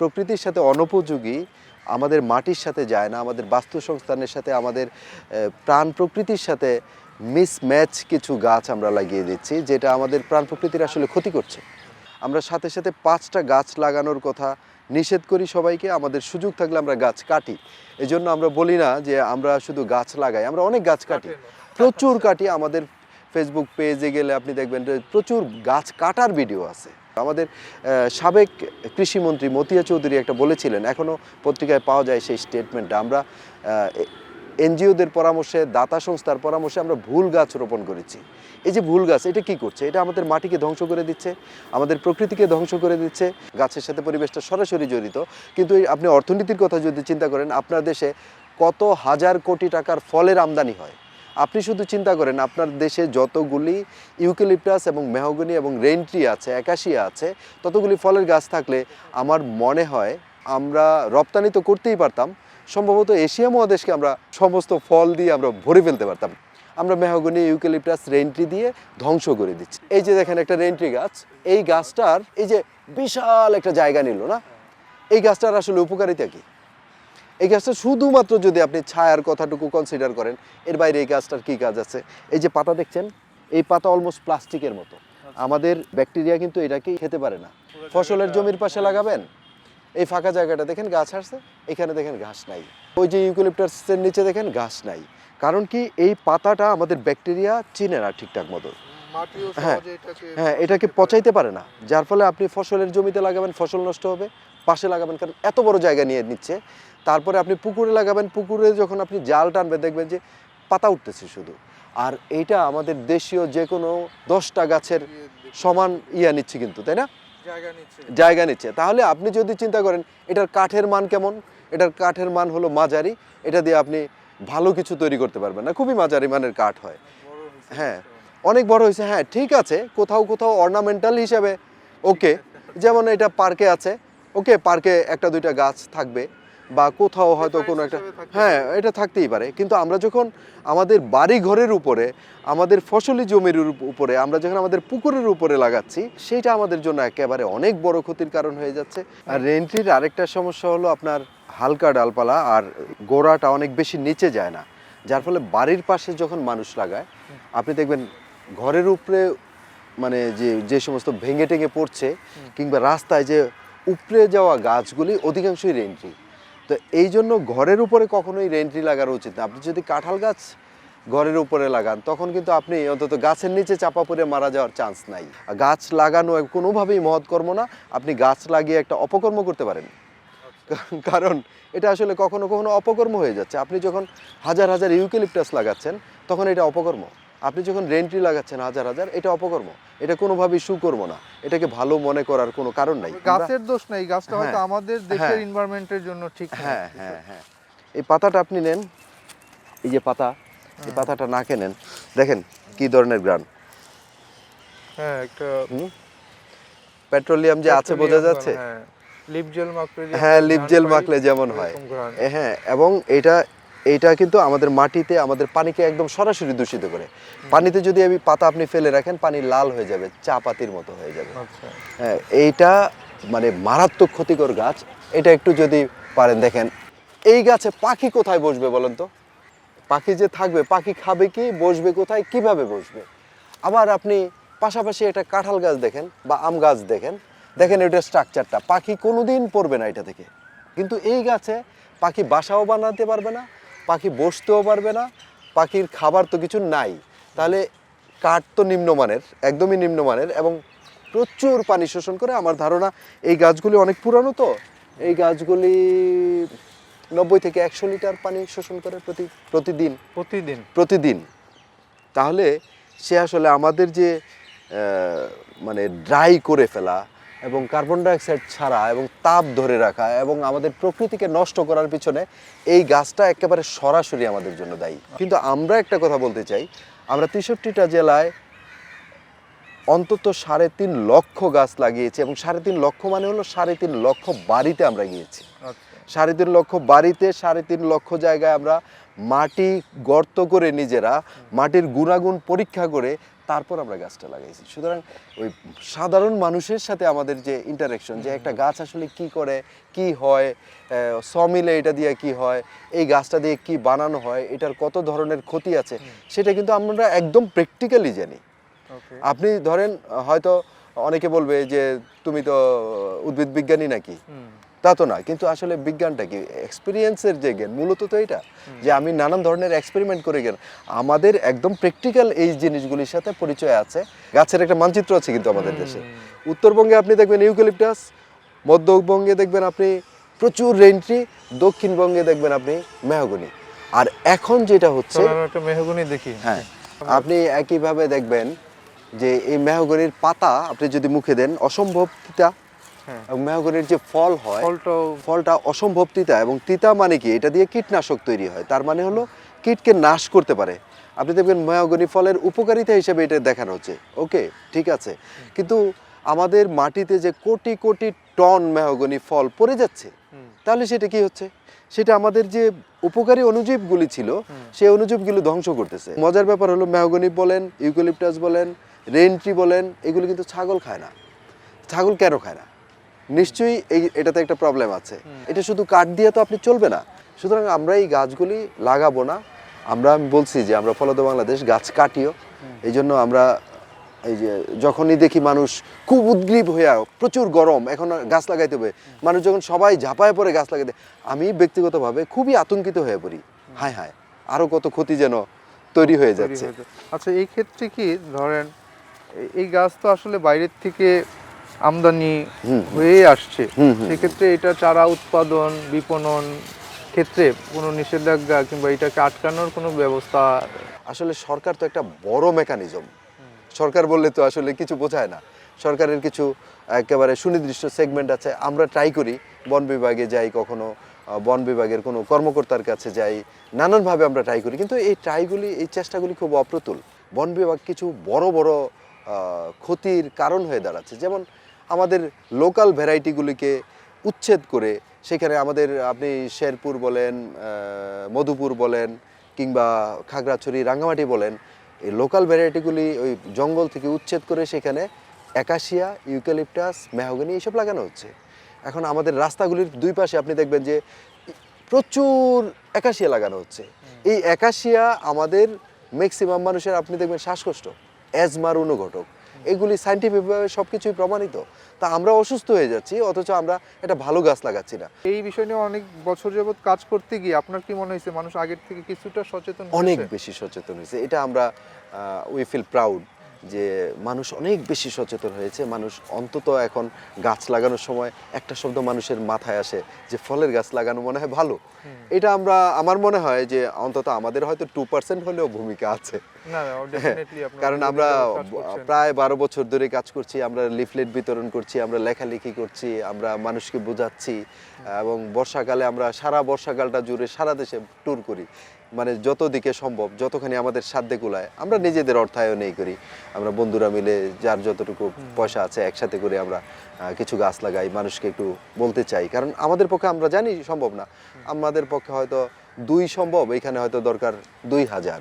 প্রকৃতির সাথে অনুপযোগী আমাদের মাটির সাথে যায় না আমাদের বাস্তু সংস্থানের সাথে আমাদের প্রাণ প্রকৃতির সাথে মিসম্যাচ কিছু গাছ আমরা লাগিয়ে দিচ্ছি যেটা আমাদের প্রাণ প্রকৃতির আসলে ক্ষতি করছে। আমরা সাথে সাথে পাঁচটা গাছ লাগানোর কথা নিষেধ করি সবাইকে আমাদের সুযোগ থাকলে আমরা গাছ কাটি। এই জন্য আমরা বলি না যে আমরা শুধু গাছ লাগাই আমরা অনেক গাছ কাটি। প্রচুর কাটি আমাদের ফেসবুক পেজে গেলে আপনি দেখবেন প্রচুর গাছ কাটার ভিডিও আছে। আমাদের সাবেক কৃষিমন্ত্রী মতিয়া চৌধুরী একটা বলেছিলেন এখনও পত্রিকায় পাওয়া যায় সেই স্টেটমেন্টটা আমরা এনজিওদের পরামর্শে, দাতা সংস্থার পরামর্শে আমরা ভুল গাছ রোপণ করেছি। এই যে ভুল গাছ, এটা কি করছে? এটা আমাদের মাটিকে ধ্বংস করে দিচ্ছে, আমাদের প্রকৃতিকে ধ্বংস করে দিচ্ছে, গাছের সাথে পরিবেশটা সরাসরি জড়িত। কিন্তু আপনি অর্থনীতির কথা যদি চিন্তা করেন, আপনার দেশে কত হাজার কোটি টাকার ফলের আমদানি হয়। আপনি শুধু চিন্তা করেন, আপনার দেশে যতগুলি ইউক্যালিপটাস এবং মেহগনি এবং রেন্ট্রি আছে একাশিয়া আছে, ততগুলি ফলের গাছ থাকলে আমার মনে হয় আমরা রপ্তানি তো করতেই পারতাম। সম্ভবত এশিয়া মহাদেশকে আমরা সমস্ত ফল দিয়ে আমরা ভরে ফেলতে পারতাম। আমরা মেহগনি, ইউক্যালিপটাস রেন্ট্রি দিয়ে ধ্বংস করে দিচ্ছি। এই যে দেখেন একটা রেন্ট্রি গাছ, এই গাছটার এই যে বিশাল একটা জায়গা নিল না? এই গাছটার আসলে উপকারিতা কি? এই গাছটা শুধুমাত্র যদি আপনি ছায়ার কথাটুকু কনসিডার করেন এর বাইরে এই গাছটার কি কাজ আছে? এই যে পাতা দেখছেন এই পাতা অলমোস্ট প্লাস্টিকের মতো। আমাদের ব্যাকটেরিয়া কিন্তু এটাকে খেতে পারে না। ফসলের জমির পাশে লাগাবেন। এই ফাঁকা জায়গাটা দেখেন গাছ আসছে এখানে দেখেন ঘাস নাই। ওই যে ইউক্যালিপটাসের নিচে দেখেন ঘাস নাই। কারণ কি এই পাতাটা আমাদের ব্যাকটেরিয়া চিনে না ঠিকঠাক মতো। হ্যাঁ, হ্যাঁ এটাকে পচাইতে পারে না। যার ফলে আপনি ফসলের জমিতে লাগাবেন ফসল নষ্ট হবে পাশে লাগাবেন। কারণ এত বড় জায়গা নিয়ে নিচ্ছে তারপরে আপনি পুকুরে লাগাবেন পুকুরে যখন আপনি জাল টানবেন দেখবেন যে পাতা উঠতেছে শুধু। আর এইটা আমাদের দেশীয় যে কোনো দশটা গাছের সমান ইয়া নিচ্ছে কিন্তু তাই না? জায়গা নিচ্ছে। তাহলে আপনি যদি চিন্তা করেন এটার কাঠের মান কেমন? এটার কাঠের মান হলো মাঝারি। এটা দিয়ে আপনি ভালো কিছু তৈরি করতে পারবেন না। খুবই মাঝারি মানের কাঠ হয়। হ্যাঁ। অনেক বড় হয়েছে। হ্যাঁ ঠিক আছে। কোথাও কোথাও অর্নামেন্টাল হিসাবে ওকে যেমন এটা পার্কে আছে। ওকে পার্কে একটা দুইটা গাছ থাকবে। বা কোথাও হয়তো কোনো একটা হ্যাঁ এটা থাকতেই পারে। কিন্তু আমরা যখন আমাদের বাড়ি ঘরের উপরে আমাদের ফসলি জমির উপরে আমরা যখন আমাদের পুকুরের উপরে লাগাচ্ছি সেটা আমাদের জন্য একেবারে অনেক বড় ক্ষতির কারণ হয়ে যাচ্ছে। আর রেন্ট্রির আরেকটা সমস্যা হলো আপনার হালকা ডালপালা আর গোড়াটা অনেক বেশি নিচে যায় না। যার ফলে বাড়ির পাশে যখন মানুষ লাগায় আপনি দেখবেন ঘরের উপরে মানে যে যে সমস্ত ভেঙে টেঙে পড়ছে কিংবা রাস্তায় যে উপড়ে যাওয়া গাছগুলি অধিকাংশই রেন্ট্রি তো এই জন্য ঘরের উপরে কখনোই রেন্ট্রি লাগানো উচিত না। আপনি যদি কাঁঠাল গাছ ঘরের উপরে লাগান তখন কিন্তু আপনি অন্তত গাছের নিচে চাপা পড়ে মারা যাওয়ার চান্স নাই। গাছ লাগানো কোনোভাবেই মহৎ কর্ম না আপনি গাছ লাগিয়ে একটা অপকর্ম করতে পারেন। কারণ এটা আসলে কখনো কখনো অপকর্ম হয়ে যাচ্ছে। আপনি যখন হাজার হাজার ইউক্যালিপটাস লাগাচ্ছেন তখন এটা অপকর্ম। আপনি যখন রেন্ট্রি লাগাচ্ছেন হাজার হাজার এটা অপকর্ম। এটা কোনোভাবেই সুকর্ম না। এটাকে ভালো মনে করার কোনো কারণ নাই। গাছের দোষ নাই। গাছটা হয়তো হ্যাঁ, আমাদের দেশের হ্যাঁ। এনভায়রনমেন্টের জন্য ঠিক হ্যাঁ হ্যাঁ হ্যাঁ। এই পাতাটা আপনি নেন। এই যে পাতা এই পাতাটা না কেনেন দেখেন কি ধরনের গ্রান। হ্যাঁ একটা পেট্রোলিয়াম যে আছে বোঝা যাচ্ছে? হ্যাঁ। লিপ জেল মাখলে হ্যাঁ যেমন হয়। হ্যাঁ এবং এটা এটা কিন্তু আমাদের মাটিতে আমাদের পানিকে একদম সরাসরি দূষিত করে। পানিতে যদি আমি পাতা আপনি ফেলে রাখেন পানি লাল হয়ে যাবে চা পাতির মতো হয়ে যাবে। আচ্ছা। হ্যাঁ এইটা মানে মারাত্মক ক্ষতিকর গাছ। এটা একটু যদি পারেন দেখেন এই গাছে পাখি কোথায় বসবে বলেন তো? পাখি যে থাকবে পাখি খাবে কি বসবে কোথায় কীভাবে বসবে? আবার আপনি পাশাপাশি একটা কাঁঠাল গাছ দেখেন বা আম গাছ দেখেন দেখেন এটা স্ট্রাকচারটা। পাখি কোনোদিন পড়বে না এটা থেকে। কিন্তু এই গাছে পাখি বাসাও বানাতে পারবে না পাখি বসতেও পারবে না পাখির খাবার তো কিছু নাই। তাহলে কাঠ তো নিম্নমানের একদমই নিম্নমানের এবং প্রচুর পানি শোষণ করে আমার ধারণা এই গাছগুলি অনেক পুরানো তো এই গাছগুলি নব্বই থেকে একশো লিটার পানি শোষণ করে প্রতি প্রতিদিন। প্রতিদিন। প্রতিদিন। তাহলে সে আসলে আমাদের যে মানে ড্রাই করে ফেলা এবং কার্বন ডাইঅক্সাইড ছাড়া এবং তাপ ধরে রাখা এবং আমাদের প্রকৃতিকে নষ্ট করার পিছনে এই গাছটা একেবারে সরাসরি আমাদের জন্য দায়ী। কিন্তু আমরা একটা কথা বলতে চাই আমরা তেষট্টিটা জেলায় অন্তত সাড়ে তিন লক্ষ গাছ লাগিয়েছি এবং সাড়ে তিন লক্ষ মানে হলো সাড়ে তিন লক্ষ বাড়িতে আমরা গিয়েছি। আচ্ছা। সাড়ে তিন লক্ষ বাড়িতে সাড়ে তিন লক্ষ জায়গায় আমরা মাটি গর্ত করে নিজেরা মাটির গুণাগুণ পরীক্ষা করে তারপর আমরা গাছটা লাগাইছি। সুতরাং ওই সাধারণ মানুষের সাথে আমাদের যে ইন্টারাকশন যে একটা গাছ আসলে কি করে কি হয় সমিলে এটা দিয়ে কি হয় এই গাছটা দিয়ে কি বানানো হয় এটার কত ধরনের ক্ষতি আছে সেটা কিন্তু আমরা একদম প্র্যাকটিক্যালি জানি। আপনি ধরেন হয়তো অনেকে বলবে যে তুমি তো উদ্ভিদ বিজ্ঞানী নাকি? তা তো না কিন্তু আসলে বিজ্ঞানটা কি? এক্সপিরিয়েন্সের যে জ্ঞান মূলত তো এটা যে আমি নানান ধরনের এক্সপেরিমেন্ট করে গেলাম। আমাদের একদম প্র্যাকটিক্যাল এই জিনিসগুলির সাথে পরিচয় আছে। গাছের একটা মানচিত্র আছে কিন্তু আমাদের দেশে। উত্তরবঙ্গে আপনি দেখবেন ইউক্যালিপটাস মধ্যবঙ্গে দেখবেন আপনি প্রচুর রেন্ট্রি দক্ষিণবঙ্গে দেখবেন আপনি মেহগনি। আর এখন যেটা হচ্ছে মেহগুনি দেখি। হ্যাঁ আপনি একইভাবে দেখবেন যে এই মেহগনির পাতা আপনি যদি মুখে দেন অসম্ভব তিতা মেহগনির যে ফল হয় ফলটা অসম্ভব তিতা এবং তিতা মানে কি? এটা দিয়ে কীটনাশক তৈরি হয়। তার মানে হলো কীটকে নাশ করতে পারে। আপনি দেখবেন মেহগনি ফলের উপকারিতা হিসেবে এটা দেখানো হচ্ছে। ওকে ঠিক আছে। কিন্তু আমাদের মাটিতে যে কোটি কোটি টন মেহগনি ফল পড়ে যাচ্ছে তাহলে সেটা কি হচ্ছে? সেটা আমাদের যে উপকারী অনুজীবগুলি ছিল সেই অনুজীবগুলো ধ্বংস করতেছে। মজার ব্যাপার হলো মেহগনি বলেন ইউক্যালিপটাস বলেন রেন্ট্রি বলেন এগুলো কিন্তু ছাগল খায় না। ছাগল কেন খায় না? নিশ্চয়ই এই এটাতে একটা প্রবলেম আছে। এটা শুধু কাঠ দিয়ে তো আপনি চলবে না। সুতরাং আমরা এই গাছগুলি লাগাবো না। আমরা আমি বলছি যে আমরা ফলদ বাংলাদেশ গাছ কাটিও। এই জন্য আমরা এই যে যখনই দেখি মানুষ খুব উদ্গ্রীব হইয়া প্রচুর গরম এখন গাছ লাগাইতে হবে। মানুষ যখন সবাই ঝাঁপায় পড়ে গাছ লাগাইতে আমি ব্যক্তিগতভাবে খুবই আতঙ্কিত হয়ে পড়ি। হায় হায় আরও কত ক্ষতি যেন তৈরি হয়ে যাচ্ছে। আচ্ছা এই ক্ষেত্রে কি ধরেন এই গাছ তো আসলে বাইরের থেকে আমদানি হয়ে আসছে। সেক্ষেত্রে এটা চারা উৎপাদন বিপণন ক্ষেত্রে কোনো নিষেধাজ্ঞা কিংবা এটাকে আটকানোর কোনো ব্যবস্থা আসলে সরকার তো একটা বড় মেকানিজম সরকার বললে তো আসলে কিছু বোঝায় না। সরকারের কিছু একেবারে সুনির্দিষ্ট সেগমেন্ট আছে আমরা ট্রাই করি। বন বিভাগে যাই কখনো বন বিভাগের কোনো কর্মকর্তার কাছে যাই নানানভাবে আমরা ট্রাই করি। কিন্তু এই ট্রাইগুলি এই চেষ্টাগুলি খুব অপ্রতুল। বন বিভাগ কিছু বড় বড় ক্ষতির কারণ হয়ে দাঁড়াচ্ছে। যেমন আমাদের লোকাল ভ্যারাইটিগুলিকে উচ্ছেদ করে সেখানে আমাদের আপনি শেরপুর বলেন মধুপুর বলেন কিংবা খাগড়াছড়ি রাঙ্গামাটি বলেন এই লোকাল ভ্যারাইটিগুলি ওই জঙ্গল থেকে উচ্ছেদ করে সেখানে একাশিয়া ইউক্যালিপটাস মেহগনি এইসব লাগানো হচ্ছে। এখন আমাদের রাস্তাগুলির দুই পাশে আপনি দেখবেন যে প্রচুর একাশিয়া লাগানো হচ্ছে। এই একাশিয়া আমাদের ম্যাক্সিমাম মানুষের আপনি দেখবেন শ্বাসকষ্ট অ্যাজমার অনুঘটক। এগুলি সাইন্টিফিকভাবে সব কিছুই প্রমাণিত। তা আমরা অসুস্থ হয়ে যাচ্ছি অথচ আমরা একটা ভালো গাছ লাগাচ্ছি না। এই বিষয় নিয়ে অনেক বছর যাবত কাজ করতে গিয়ে আপনার কি মনে হয়েছে? মানুষ আগের থেকে কিছুটা সচেতন অনেক বেশি সচেতন হয়েছে। এটা আমরা উই ফিল প্রাউড যে মানুষ অনেক বেশি সচেতন হয়েছে। মানুষ অন্তত এখন গাছ লাগানোর সময় একটা শব্দ মানুষের মাথায় আসে যে ফলের গাছ লাগানো মনে হয় ভালো। এটা আমরা আমার মনে হয় যে অন্তত আমাদের হয়তো টু পার্সেন্ট হলেও ভূমিকা আছে। কারণ আমরা প্রায় বারো বছর ধরে কাজ করছি আমরা লিফলেট বিতরণ করছি আমরা লেখালেখি করছি আমরা মানুষকে বোঝাচ্ছি এবং বর্ষাকালে আমরা সারা বর্ষাকালটা জুড়ে সারা দেশে ট্যুর করি। মানে যত দিকে সম্ভব যতখানি আমাদের সাধ্যে কুলায় আমরা নিজেদের অর্থায়নেই করি। আমরা বন্ধুরা মিলে যার যতটুকু পয়সা আছে একসাথে করে আমরা কিছু গাছ লাগাই মানুষকে একটু বলতে চাই। কারণ আমাদের পক্ষে আমরা জানি সম্ভব না। আমাদের পক্ষে হয়তো দুই সম্ভব, এখানে হয়তো দরকার দুই হাজার।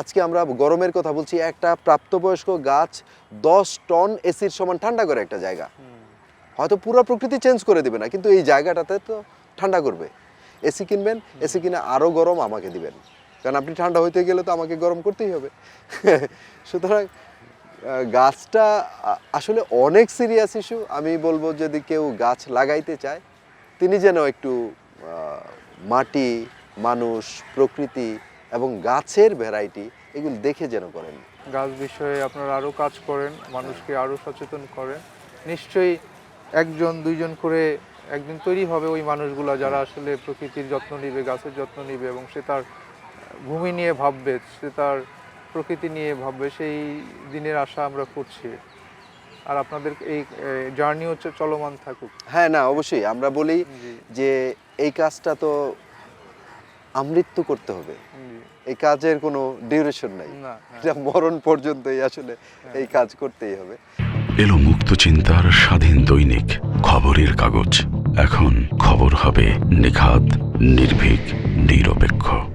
আজকে আমরা গরমের কথা বলছি, একটা প্রাপ্তবয়স্ক গাছ দশ টন এসির সমান ঠান্ডা করে একটা জায়গা। হয়তো পুরো প্রকৃতি চেঞ্জ করে দেবে না, কিন্তু এই জায়গাটাতে তো ঠান্ডা করবে। এসি কিনবেন, এসি কিনে আরও গরম আমাকে দিবেন। কারণ আপনি ঠান্ডা হইতে গেলে তো আমাকে গরম করতেই হবে। সুতরাং গাছটা আসলে অনেক সিরিয়াস ইস্যু আমি বলব যদি কেউ গাছ লাগাইতে চায়, তিনি যেন একটু মাটি মানুষ প্রকৃতি এবং গাছের ভ্যারাইটি এগুলো দেখে যেন করেন। গাছ বিষয়ে আপনারা আরও কাজ করেন মানুষকে আরও সচেতন করেন। নিশ্চয়ই একজন দুইজন করে একদিন তৈরি হবে ওই মানুষগুলা যারা আসলে প্রকৃতির যত্ন নিবে গাছের যত্ন নিবে এবং সে তার ভূমি নিয়ে ভাববে সে তার প্রকৃতি নিয়ে ভাববে সেই দিনের আশা আমরা করছি। আর আপনাদের এই জার্নি হচ্ছে চলমান থাকুক। হ্যাঁ না অবশ্যই। আমরা বলি যে এই কাজটা তো আমৃত্যু করতে হবে। এই কাজের কোনো ডিউরেশন নাই। যা। এটা মরণ পর্যন্তই আসলে এই কাজ করতেই হবে। এলো মুক্ত চিন্তার স্বাধীন দৈনিক খবরের কাগজ। এখন খবর হবে নিখাত নির্ভীক নিরপেক্ষ।